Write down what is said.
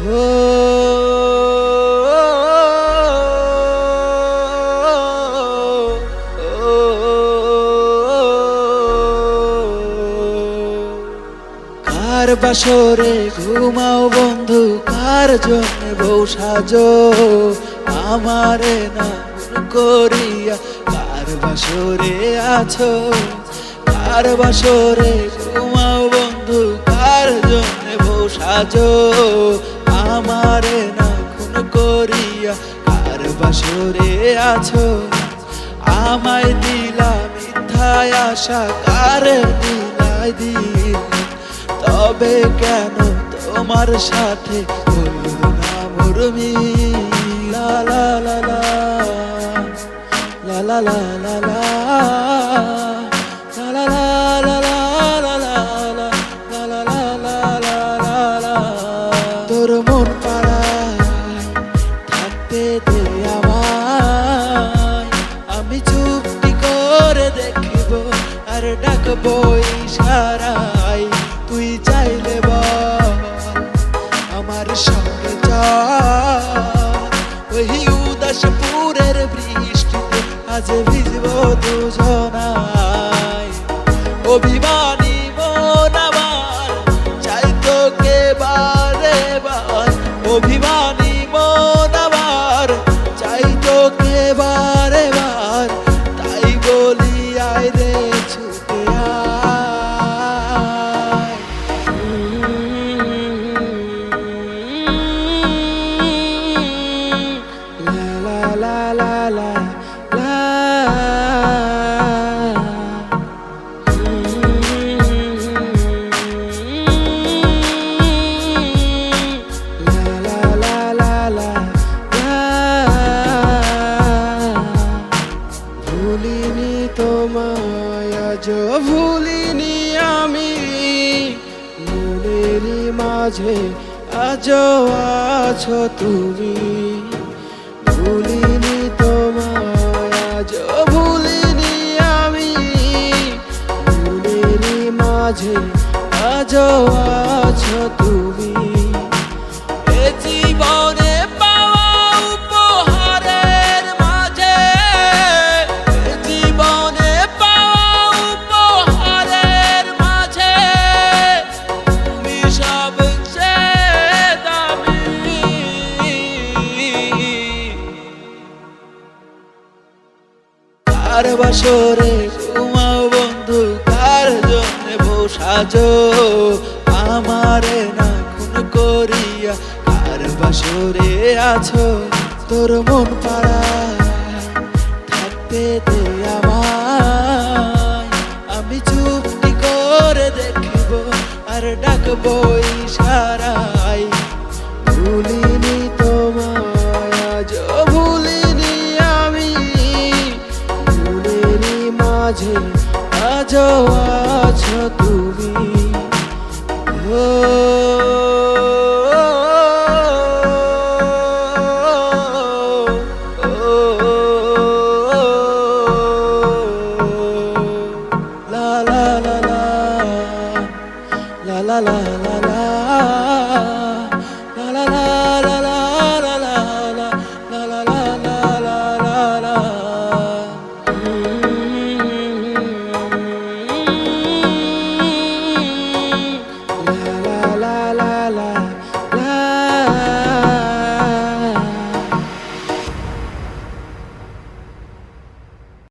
কার বাসরে ঘুমাও বন্ধু কার জন্য বউ সাজো আমারে না করিয়া কার বাসরে আছো কার বাসরে ঘুমাও বন্ধু কার জন্য বউ সাজো আমারে না খুন করিয়া কার বাসরে আছো আমায় দিলা মিথ্যায় আশা কার দিলাই দিল তবে কেন তোমার সাথে হইল না মুরমি লা লা লা লা লা লা লা লা ডাকবো ইশারায় তুই চাইলে বল আমার সঙ্গে ওই উদাসপুরের বৃষ্টিতে আজ ভিজব দুজনায়। অভিমানী la la la la. তোমায় আজ ভুলিনি আমি। মাঝে আজ আছো তুমি। আজ ভুলিনি আমি মনেরই মাঝে আজ আছো তুমি। এ জীবনে কার বাসরে ঘুমাও বন্ধু, কার জন্য বউ সাজো? আমারে না খুন করিয়া কার বাসরে আছো? তোর মন পাড়া থাকতে দে আমায়। আমি চুপটি করে দেখব আর ডাকবো ইশারায় ভুলিনি মাঝে আজও আছো তুমি। ও